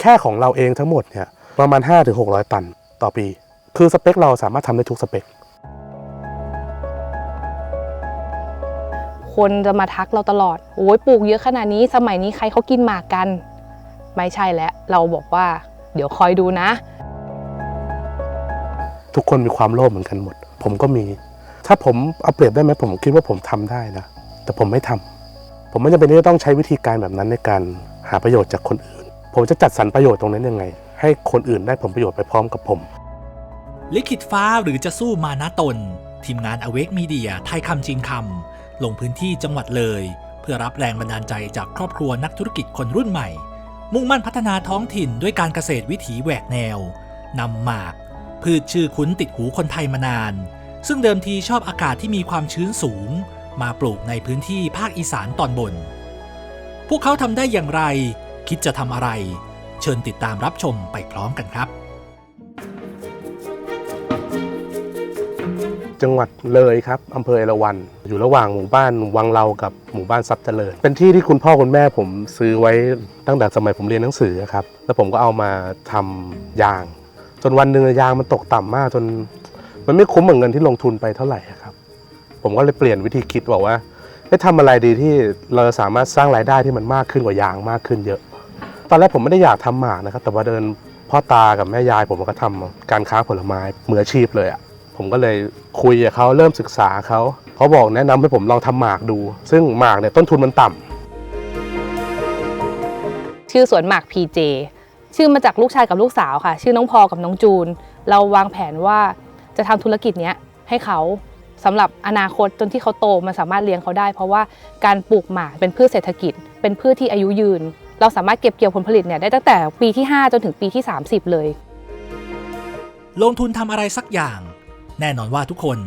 แค่ของเราเองทั้งหมดเนี่ยประมาณ 5-600 ตันต่อปี คือสเปคเราสามารถทำได้ทุกสเปค คนจะมาทักเราตลอด โอ้ยปลูกเยอะขนาดนี้ สมัยนี้ใครเขากินหมากกัน ไม่ใช่แล้ว เราบอกว่า เดี๋ยวคอยดูนะ ทุกคนมีความโลภเหมือนกันหมด ผมก็มี ถ้าผมเอาเปรียบได้ไหมผมคิดว่าผมทำได้นะ แต่ผมไม่ทำผมไม่จำเป็นที่จะต้องใช้วิธีการแบบนั้นในการหาประโยชน์จากคนอื่น ผมจะจัดสรรประโยชน์ตรงนั้นยังไง ให้คนอื่นได้ผลประโยชน์ไปพร้อมกับผม ลิขิตฟ้าหรือจะสู้มานะตน ทีมงาน Awake Media ไทยคำจริงคำลงพื้นที่จังหวัดเลย เพื่อรับแรงบันดาลใจจากครอบครัวนักธุรกิจคนรุ่นใหม่ มุ่งมั่นพัฒนาท้องถิ่นด้วยการเกษตรวิถีแหวกแนวนำหมาก พืชชื่อคุ้นติดหูคนไทยมานาน ซึ่งเดิมทีชอบอากาศที่มีความชื้นสูง มาปลูกในพื้นที่ภาคอีสานตอนบน พวกเขาทำได้อย่างไร คิดจะทำอะไร เชิญติดตามรับชมไปพร้อมกันครับ จังหวัดเลยครับอำเภอเอราวัณอยู่ระหว่างหมู่บ้านวังเรากับหมู่บ้านทรัพย์เจริญ เป็นที่ที่คุณพ่อคุณแม่ผมซื้อไว้ตั้งแต่สมัยผมเรียนหนังสือครับ แล้วผมก็เอามาทำยาง จนวันหนึ่งยางมันตกต่ำมากจน มันไม่คุ้มกับเงินที่ลงทุนไปเท่าไหร่ครับ ผมก็เลยเปลี่ยนวิธีคิดบอกว่าให้ทำอะไรดีที่เราสามารถสร้างรายได้ที่มันมากขึ้นกว่ายางมากขึ้นเยอะ ตอนแรกผมไม่ได้อยากทำหมากนะครับ แต่ว่าเดินพ่อตากับแม่ยายผมก็ทำการค้าผลไม้มืออาชีพเลยอะผมก็เลยคุยกับเขาเริ่มศึกษาเขาเขาบอกแนะนำให้ผมลองทำหมากดู ซึ่งหมากเนี่ยต้นทุนมันต่ำชื่อสวนหมาก PJ ชื่อมาจากลูกชายกับลูกสาวค่ะ ชื่อน้องพอกับน้องจูน เราวางแผนว่าจะทำธุรกิจเนี้ยให้เขาสำหรับอนาคตจนที่เขาโตมันสามารถเลี้ยงเขาได้ เพราะว่าการปลูกหมากเป็นพืชเศรษฐกิจ เป็นพืชที่อายุยืน เราสามารถเก็บเกี่ยวผลผลิตเนี่ยได้ตั้งแต่ปีที่ 5 จนถึงปีที่ 30 เลย ลงทุนทำอะไรสักอย่าง แน่นอนว่าทุกคน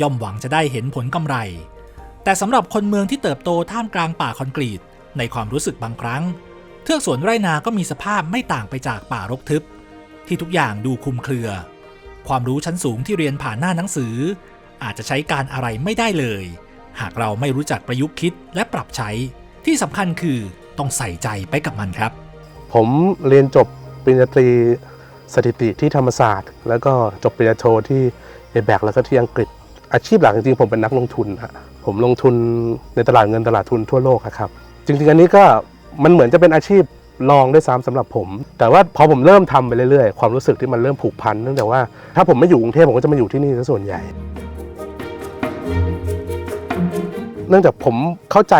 ย่อมหวังจะได้เห็นผลกำไร แต่สำหรับคนเมืองที่เติบโตท่ามกลางป่าคอนกรีต ในความรู้สึกบางครั้ง เทือกสวนไร่นาก็มีสภาพไม่ต่างไปจากป่ารกทึบ ที่ทุกอย่างดูคลุมเครือ ความรู้ชั้นสูงที่เรียนผ่านหน้าหนังสือ อาจจะใช้การอะไรไม่ได้เลย หากเราไม่รู้จักประยุกต์คิดและปรับใช้ ที่สำคัญคือ ต้องใส่ใจไปกับมันครับ ผมเรียนจบปริญญาตรีสถิติที่ธรรมศาสตร์ แล้วก็จบปริญญาโทที่เอแบกแล้วก็ที่อังกฤษ อาชีพหลักจริงๆผมเป็นนักลงทุนฮะผมลงทุนในตลาดเงินตลาดทุนทั่วโลกครับ จริงๆอันนี้ก็มันเหมือนจะเป็นอาชีพลองด้วยซ้ำสำหรับผม แต่ว่าพอผมเริ่มทำไปเรื่อยๆ ความรู้สึกที่มันเริ่มผูกพันเนื่องจากว่าถ้าผมไม่อยู่กรุงเทพผมก็จะมาอยู่ที่นี่ซะส่วนใหญ่ เนื่องจากผมเข้าใจ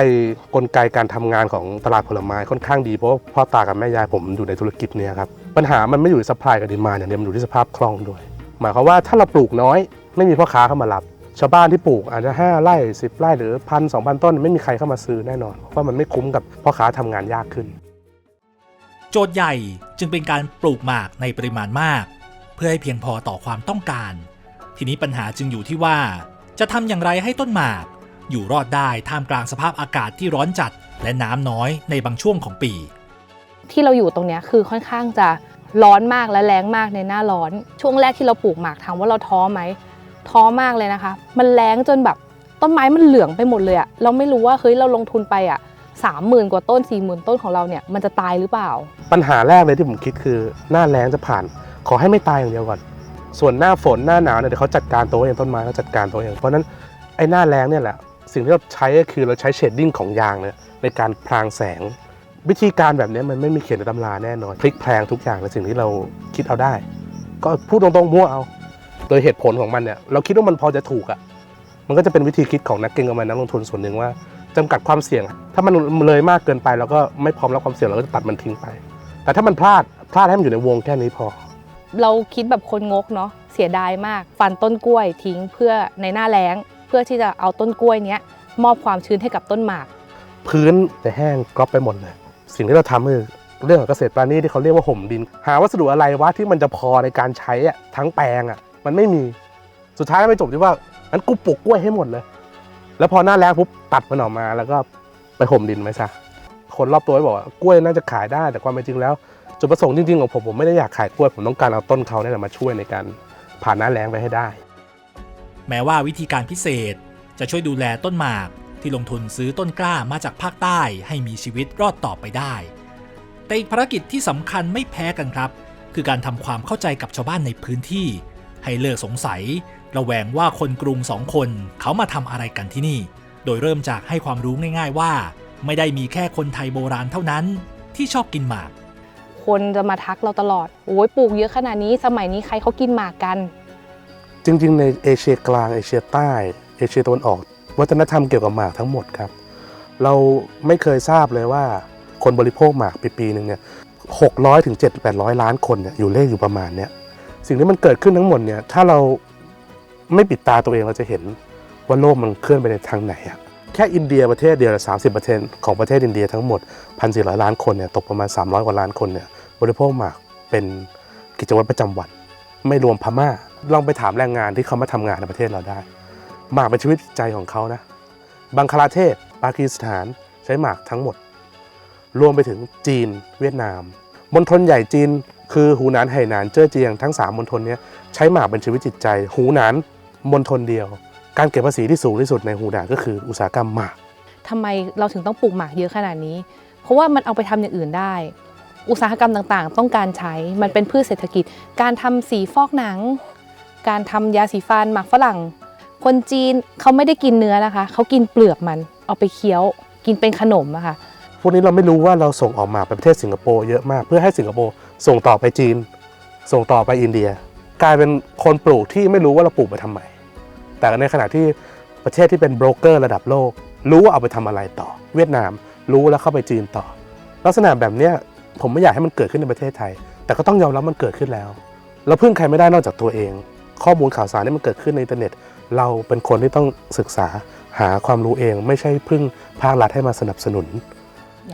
กลไกการทำงานของตลาดผลไม้ค่อนข้างดีเพราะพ่อตากับแม่ยายผมอยู่ในธุรกิจเนี้ครับปัญหามันไม่อยู่ที่สปายกับดีมาอย่างเดียวมันอยู่ที่สภาพคล่องด้วย หมายความว่าถ้าเราปลูกน้อย ไม่มีพ่อค้าเข้ามารับ ชาวบ้านที่ปลูกอาจจะ5ไร่10ไร่หรือพันสองพันต้น ไม่มีใครเข้ามาซื้อแน่นอนเพราะมันไม่คุ้มกับพ่อค้าทำงานยากขึ้น โจทย์ใหญ่จึงเป็นการปลูกหมากในปริมาณมาก เพื่อให้เพียงพอต่อความต้องการ ทีนี้ปัญหาจึงอยู่ที่ว่า จะทำอย่างไรให้ต้นหมาก อยู่รอดได้ท่ามกลางสภาพอากาศที่ร้อนจัด และน้ำน้อยในบางช่วงของปี ที่เราอยู่ตรงเนี้ยคือค่อนข้างจะร้อนมากและแรงมากในหน้าร้อน ช่วงแรกที่เราปลูกหมากถามว่าเราท้อไหมท้อมากเลยนะคะ มันแรงจนแบบต้นไม้มันเหลืองไปหมดเลยอะเราไม่รู้ว่าเฮ้ยเราลงทุนไปอะสามหมื่นกว่าต้นสี่หมื่นต้นของเราเนี่ยมันจะตายหรือเปล่า ปัญหาแรกเลยที่ผมคิดคือหน้าแล้งจะผ่าน ขอให้ไม่ตายอย่างเดียวก่อน ส่วนหน้าฝนหน้าหนาวเนี่ยเดี๋ยวเขาจัดการตัวเองต้นไม้เขาจัดการตัวเองเพราะฉะนั้นไอ้หน้าแล้งเนี่ยแหละ สิ่งที่เราใช้ก็คือเราใช้เชดดิ้งของยางเนี่ยในการพรางแสง วิธีการแบบนี้มันไม่มีเขียนในตำราแน่นอน พลิกแพลงทุกอย่างในสิ่งที่เราคิดเอาได้ ก็พูดตรงๆมั่วเอา โดยเหตุผลของมันเนี่ยเราคิดว่ามันพอจะถูกอะ่ะมันก็จะเป็นวิธีคิดของนักเก็งกำไรนักลงทุนส่วนหนึ่งว่าจำกัดความเสี่ยง ถ้ามันเลยมากเกินไปเราก็ไม่พร้อมรับความเสี่ยงเราก็จะตัดมันทิ้งไป แต่ถ้ามันพลาดพลาดให้มันอยู่ในวงแค่นี้พอ เราคิดแบบคนงกเนาะเสียดายมาก ฟันต้นกล้วยทิ้งเพื่อในหน้าแล้ง เพื่อที่จะเอาต้นกล้วยเนี้ยมอบความชื้นให้กับต้นหมาก พื้นจะแห้งกรอบไปหมดเลยสิ่งที่เราทำคือเรื่องของเกษตรปราณีที่เขาเรียกว่าห่มดิน หาวัสดุอะไรวะที่มันจะพอในการใช้อะทั้งแปลงอะมันไม่มีสุดท้ายไม่จบที่ว่างั้นกูปลูกกล้วยให้หมดเลย แล้วพอหน้าแล้งปุ๊บตัดมันออกมาแล้วก็ไปห่มดินไว้ซะคนรอบตัวบอกว่ากล้วยน่าจะขายได้ แต่ความเป็นจริงแล้วจุดประสงค์จริงๆของผมผมไม่ได้อยากขายกล้วยผมต้องการเอาต้นเขาเนี่ยมาช่วยในการผ่านหน้าแล้งไปให้ได้ แม้ว่าวิธีการพิเศษจะช่วยดูแลต้นหมากที่ลงทุนซื้อต้นกล้ามาจากภาคใต้ให้มีชีวิตรอดต่อไปได้ แต่อีกภารกิจที่สำคัญไม่แพ้กันครับ คือการทำความเข้าใจกับชาวบ้านในพื้นที่ ให้เลิกสงสัย ระแวงว่าคนกรุงสองคนเขามาทำอะไรกันที่นี่ โดยเริ่มจากให้ความรู้ง่าย ๆว่า ไม่ได้มีแค่คนไทยโบราณเท่านั้นที่ชอบกินหมาก คนจะมาทักเราตลอด โอ้ยปลูกเยอะขนาดนี้ สมัยนี้ใครเขากินหมากกัน จริงๆ ในเอเชียกลางเอเชียใต้ เอเชียตะวันออก วัฒนธรรมเกี่ยวกับหมากทั้งหมดครับ เราไม่เคยทราบเลยว่าคนบริโภคหมากปีปีหนึ่งเนี่ยหกร้อยถึงเจ็ดแปดร้อยล้านคนเนี่ยอยู่เลขอยู่ประมาณเนี้ยสิ่งที่มันเกิดขึ้นทั้งหมดเนี่ยถ้าเราไม่ปิดตาตัวเองเราจะเห็นว่าโลกมันเคลื่อนไปในทางไหนอะแค่อินเดียประเทศเดียวสามสิบเปอร์เซ็นต์ของประเทศอินเดียทั้งหมดพันสี่ร้อยล้านคนเนี่ยตกประมาณสามร้อยกว่าล้านคนเนี่ยบริโภคหมากเป็นกิจวัตรประจำวัน ไม่รวมพม่า ลองไปถามแรงงานที่เขามาทำงานในประเทศเราได้ หมากเป็นชีวิตจิตใจของเขานะ บังคลาเทศ ปากีสถานใช้หมากทั้งหมด รวมไปถึงจีนเวียดนามมณฑลใหญ่จีน คือหูหนานไหหนานเจ้อเจียงทั้ง3มณฑลนี้ใช้หมากเป็นชีวิตจิตใจ หูหนานมณฑลเดียว การเก็บภาษีที่สูงที่สุดในหูหนานก็คืออุตสาหกรรมหมากทำไมเราถึงต้องปลูกหมากเยอะขนาดนี้ เพราะว่ามันเอาไปทำอย่างอื่นได้ อุตสาหกรรมต่างๆ ต้องการใช้ มันเป็นพืชเศรษฐกิจ การทำสีฟอกหนัง การทำยาสีฟันหมากฝรั่ง คนจีนเขาไม่ได้กินเนื้อนะคะ เขากินเปลือกมัน เอาไปเคี้ยว กินเป็นขนมอะค่ะ พวกนี้เราไม่รู้ว่าเราส่งออกมาไปประเทศสิงคโปร์เยอะมาก เพื่อให้สิงคโปร์ส่งต่อไปจีน ส่งต่อไปอินเดีย กลายเป็นคนปลูกที่ไม่รู้ว่าเราปลูกไปทำไม แต่ในขณะที่ประเทศที่เป็นโบรกเกอร์ระดับโลก รู้ว่าเอาไปทำอะไรต่อ เวียดนามรู้แล้วเข้าไปจีนต่อ ลักษณะแบบนี้ผมไม่อยากให้มันเกิดขึ้นในประเทศไทย แต่ก็ต้องยอมรับมันเกิดขึ้นแล้ว เราพึ่งใครไม่ได้นอกจากตัวเอง ข้อมูลข่าวสารที่มันเกิดขึ้นในอินเทอร์เน็ต เราเป็นคนที่ต้องศึกษาหาความรู้เอง ไม่ใช่พึ่งภาครัฐให้มาสนับสนุน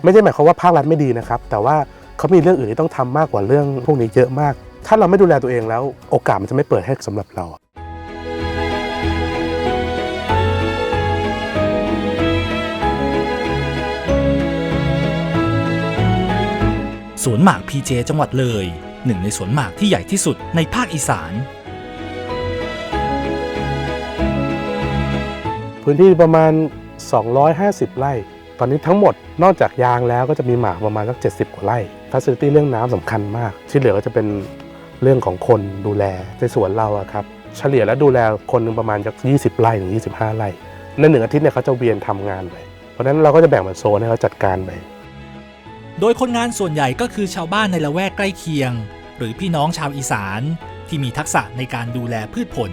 ไม่ได้หมายความว่าภาครัฐไม่ดีนะครับ แต่ว่าเขามีเรื่องอื่นที่ต้องทำมากกว่าเรื่องพวกนี้เยอะมาก ถ้าเราไม่ดูแลตัวเองแล้ว โอกาสมันจะไม่เปิดให้สำหรับเราสวนหมากพีเจจังหวัดเลย หนึ่งในสวนหมากที่ใหญ่ที่สุดในภาคอีสาน พื้นที่ประมาณ 250 ไร่ ตอนนี้ทั้งหมดนอกจากยางแล้วก็จะมีหมากประมาณสัก 70 กว่าไร่ฟัสซิลิตี้เรื่องน้ำสำคัญมาก ที่เหลือก็จะเป็นเรื่องของคนดูแลในสวนเราครับ เฉลี่ยแล้วดูแลคนหนึ่งประมาณจาก20 ไร่ถึง 25 ไร่ ในหนึ่งอาทิตย์เนี่ยเขาจะเวียนทำงานไป เพราะนั้นเราก็จะแบ่งเป็นโซนให้เขาจัดการไป โดยคนงานส่วนใหญ่ก็คือชาวบ้านในละแวกใกล้เคียง หรือพี่น้องชาวอีสานที่มีทักษะในการดูแลพืชผล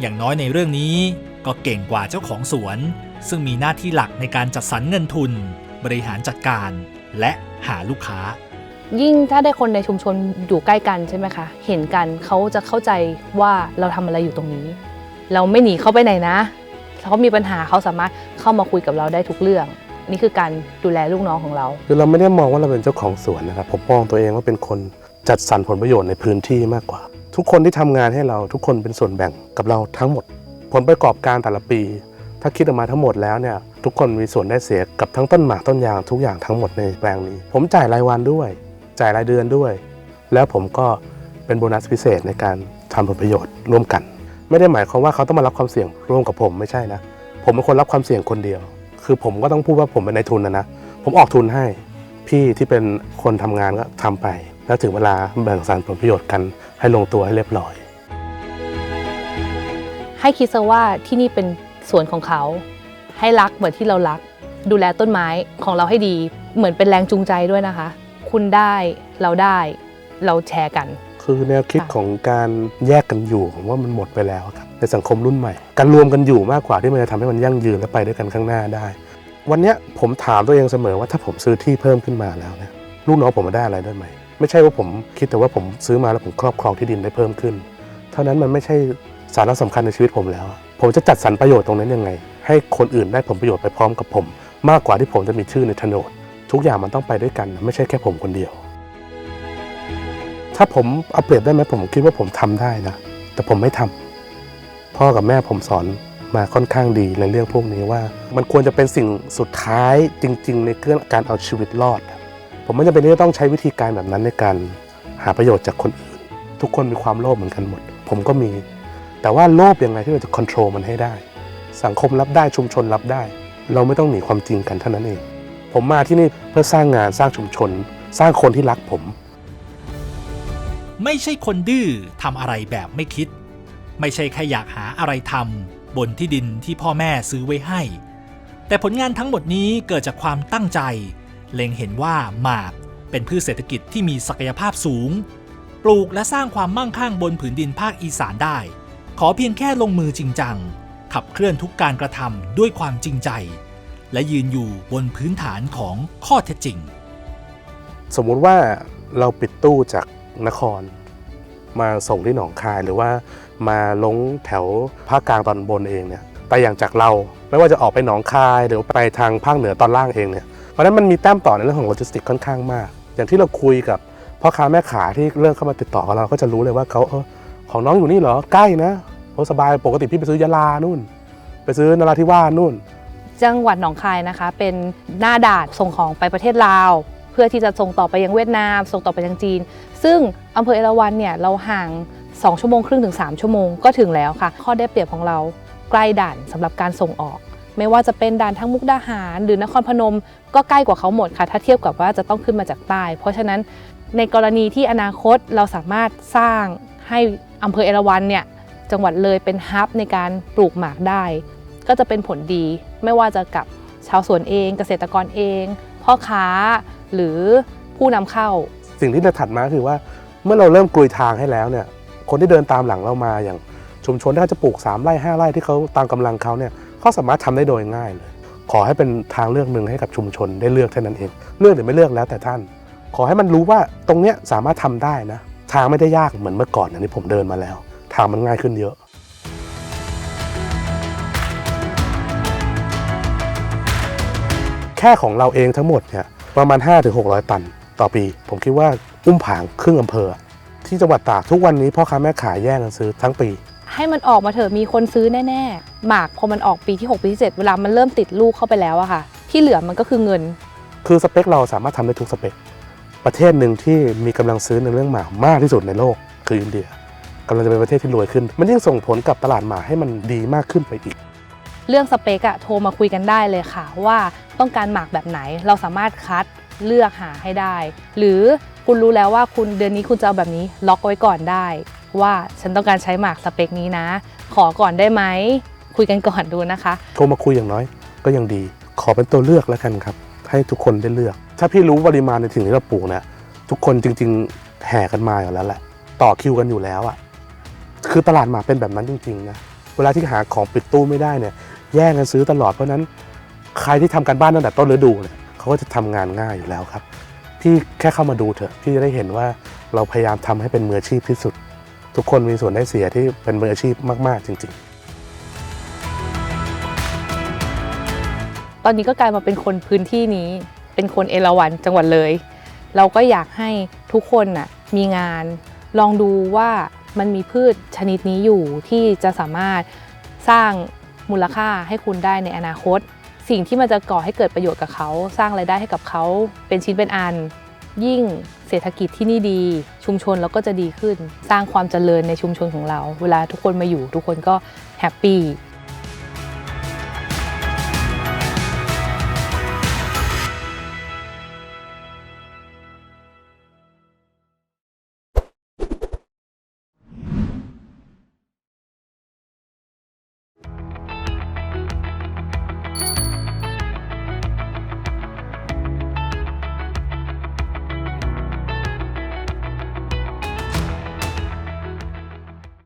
อย่างน้อยในเรื่องนี้ก็เก่งกว่าเจ้าของสวน ซึ่งมีหน้าที่หลักในการจัดสรรเงินทุน บริหารจัดการ และหาลูกค้า ยิ่งถ้าได้คนในชุมชนอยู่ใกล้กันใช่ไหมคะ เห็นกันเขาจะเข้าใจว่าเราทำอะไรอยู่ตรงนี้ เราไม่หนีเขาไปไหนนะเขามีปัญหาเขาสามารถเข้ามาคุยกับเราได้ทุกเรื่อง นี่คือการดูแลลูกน้องของเรา คือเราไม่ได้มองว่าเราเป็นเจ้าของสวนนะครับผมมองตัวเองว่าเป็นคนจัดสรรผลประโยชน์ในพื้นที่มากกว่า ทุกคนที่ทำงานให้เราทุกคนเป็นส่วนแบ่งกับเราทั้งหมด ผลประกอบการแต่ละปี ถ้าคิดออกมาทั้งหมดแล้วเนี่ยทุกคนมีส่วนได้เสียกับทั้งต้นหมากต้นยางทุกอย่างทั้งหมดในแปลงนี้ ผมจ่ายรายวันด้วย จ่ายรายเดือนด้วย แล้วผมก็เป็นโบนัสพิเศษในการทำผลประโยชน์ร่วมกัน ไม่ได้หมายความว่าเขาต้องมารับความเสี่ยงร่วมกับผมไม่ใช่นะผมเป็นคนรับความเสี่ยงคนเดียว คือผมก็ต้องพูดว่าผมเป็นนายทุนนะนะผมออกทุนให้ พี่ที่เป็นคนทำงานก็ทำไป แล้วถึงเวลาแบ่งสรรผลประโยชน์กันให้ลงตัวให้เรียบร้อย ให้คิดซะว่าที่นี่เป็นสวนของเขา ให้รักเหมือนที่เรารัก ดูแลต้นไม้ของเราให้ดี เหมือนเป็นแรงจูงใจด้วยนะคะ คุณได้เราได้เราแชร์กัน คือแนวคิดค่ะของการแยกกันอยู่ผมว่ามันหมดไปแล้วครับในสังคมรุ่นใหม่ การรวมกันอยู่มากกว่าที่มันจะทำให้มันยั่งยืนและไปด้วยกันข้างหน้าได้ วันเนี้ยผมถามตัวเองเสมอว่าถ้าผมซื้อที่เพิ่มขึ้นมาแล้วเนี่ย ลูกน้องผมมาได้อะไรได้ไหมไม่ใช่ว่าผมคิดแต่ว่าผมซื้อมาแล้วผมครอบครองที่ดินได้เพิ่มขึ้น เท่านั้นมันไม่ใช่สาระสำคัญในชีวิตผมแล้ว ผมจะจัดสรรประโยชน์ตรงนั้นยังไง ให้คนอื่นได้ผลประโยชน์ไปพร้อมกับผม มากกว่าที่ผมจะมีชื่อในโฉนด ทุกอย่างมันต้องไปด้วยกัน ไม่ใช่แค่ผมคนเดียว ถ้าผมเอาเปรียบได้ไหมผมคิดว่าผมทำได้นะแต่ผมไม่ทำพ่อกับแม่ผมสอนมาค่อนข้างดีในเรื่องพวกนี้ว่า มันควรจะเป็นสิ่งสุดท้ายจริง ๆ ในเรื่องการเอาชีวิตรอด ผมไม่จำเป็นที่จะต้องใช้วิธีการแบบนั้นในการหาประโยชน์จากคนอื่น ทุกคนมีความโลภเหมือนกันหมด ผมก็มี แต่ว่าโลภยังไงที่เราจะควบคุมมันให้ได้ สังคมรับได้ชุมชนรับได้ เราไม่ต้องหนีความจริงกันเท่านั้นเอง ผมมาที่นี่เพื่อสร้างงานสร้างชุมชน สร้างคนที่รักผม ไม่ใช่คนดื้อทำอะไรแบบไม่คิด ไม่ใช่แค่อยากหาอะไรทำบนที่ดินที่พ่อแม่ซื้อไว้ให้ แต่ผลงานทั้งหมดนี้เกิดจากความตั้งใจ เล็งเห็นว่าหมากเป็นพืชเศรษฐกิจที่มีศักยภาพสูง ปลูกและสร้างความมั่งคั่งบนผืนดินภาคอีสานได้ ขอเพียงแค่ลงมือจริงจัง ขับเคลื่อนทุกการกระทำด้วยความจริงใจ และยืนอยู่บนพื้นฐานของข้อเท็จจริง สมมุติว่าเราปิดตู้จากนคร มาส่งที่หนองคายหรือว่ามาลงแถวภาคกลางตอนบนเองเนี่ยแต่อย่างจากเราไม่ว่าจะออกไปหนองคายหรือไปทางภาคเหนือตอนล่างเองเนี่ย เพราะฉะนั้นมันมีแต้มต่อในเรื่องของโลจิสติกค่อนข้างมาก อย่างที่เราคุยกับพ่อค้าแม่ขายที่เริ่มเข้ามาติดต่อกับเราก็จะรู้เลยว่าเขาเออของน้องอยู่นี่เหรอใกล้นะโอ้สบายปกติพี่ไปซื้อยะลานู่น ไปซื้อนราธิวาสนู่น จังหวัดหนองคายนะคะ เป็นหน้าด่านส่งของไปประเทศลาว เพื่อที่จะส่งต่อไปยังเวียดนาม ส่งต่อไปยังจีน ซึ่งอำเภอเอราวัณเนี่ยเราห่าง 2 ชั่วโมงครึ่งถึง 3 ชั่วโมงก็ถึงแล้วค่ะ ข้อได้เปรียบของเราใกล้ด่านสำหรับการส่งออก ไม่ว่าจะเป็นด่านทั้งมุกดาหาร หรือนครพนม ก็ใกล้กว่าเขาหมดค่ะ ถ้าเทียบกับว่าจะต้องขึ้นมาจากใต้ เพราะฉะนั้นในกรณีที่อนาคตเราสามารถสร้างให้อำเภอเอราวัณเนี่ยจังหวัดเลยเป็นฮับในการปลูกหมากได้ ก็จะเป็นผลดี ไม่ว่าจะกับชาวสวนเอง เกษตรกรเอง พ่อค้าหรือผู้นำเข้า สิ่งที่จะถัดมาคือว่าเมื่อเราเริ่มกลุยทางให้แล้วเนี่ยคนที่เดินตามหลังเรามาอย่างชุมชนที่เขาจะปลูก 3ไร่5ไร่ที่เขาตามกำลังเขาเนี่ย เขาสามารถทำได้โดยง่ายเลย ขอให้เป็นทางเลือกหนึ่งให้กับชุมชนได้เลือกเท่านั้นเอง เลือกหรือไม่เลือกแล้วแต่ท่าน ขอให้มันรู้ว่าตรงเนี้ยสามารถทำได้นะ ทางไม่ได้ยากเหมือนเมื่อก่อนนี่ผมเดินมาแล้ว ทางมันง่ายขึ้นเยอะแค่ของเราเองทั้งหมดเนี่ยประมาณ 5-600 ตันต่อปี ผมคิดว่าอุ้มผางครึ่งอำเภอ ที่จังหวัดตากทุกวันนี้พ่อค้าแม่ขายแย่งกันซื้อทั้งปี ให้มันออกมาเถอะมีคนซื้อแน่ๆ หมากพอมันออกปีที่ 6 ปีที่ 7 เวลามันเริ่มติดลูกเข้าไปแล้วอะค่ะ ที่เหลือมันก็คือเงิน คือสเปคเราสามารถทำได้ทุกสเปค ประเทศหนึ่งที่มีกำลังซื้อในเรื่องหมากมากที่สุดในโลกคืออินเดียกำลังจะเป็นประเทศที่รวยขึ้น มันยิ่งส่งผลกับตลาดหมากให้มันดีมากขึ้นไปอีก เรื่องสเปกอะโทรมาคุยกันได้เลยค่ะ ว่าต้องการหมากแบบไหนเราสามารถคัดเลือกหาให้ได้ หรือคุณรู้แล้วว่าคุณเดือนนี้คุณจะเอาแบบนี้ล็อกไว้ก่อนได้ ว่าฉันต้องการใช้หมากสเปคนี้นะ ขอก่อนได้ไหม คุยกันก่อนดูนะคะ โทรมาคุยอย่างน้อยก็ยังดี ขอเป็นตัวเลือกแล้วกันครับ ให้ทุกคนได้เลือก ถ้าพี่รู้ปริมาณในสิ่งที่เราปลูกนะทุกคนจริง ๆแห่กันมาอยู่แล้วแหละ ต่อคิวกันอยู่แล้วอะ่ะคือตลาดหมากเป็นแบบนั้นจริงๆนะเวลาที่หาของปิดตู้ไม่ได้เนี่ยแย่งกันซื้อตลอดเพราะนั้น ใครที่ทำการบ้านตั้งแต่ต้นฤดูเนี่ยเขาก็จะทำงานง่ายอยู่แล้วครับพี่แค่เข้ามาดูเถอะพี่จะได้เห็นว่าเราพยายามทำให้เป็นมืออาชีพที่สุด ทุกคนมีส่วนได้เสียที่เป็นมืออาชีพมาก ๆ จริง ๆ ตอนนี้ก็กลายมาเป็นคนพื้นที่นี้ เป็นคนเอราวัณจังหวัดเลย เราก็อยากให้ทุกคนน่ะมีงาน ลองดูว่ามันมีพืชชนิดนี้อยู่ที่จะสามารถสร้างมูลค่าให้คุณได้ในอนาคต สิ่งที่มันจะก่อให้เกิดประโยชน์กับเขา สร้างรายได้ให้กับเขาเป็นชิ้นเป็นอัน ยิ่งเศรษฐกิจที่นี่ดี ชุมชนเราก็จะดีขึ้น สร้างความเจริญในชุมชนของเรา เวลาทุกคนมาอยู่ ทุกคนก็แฮปปี้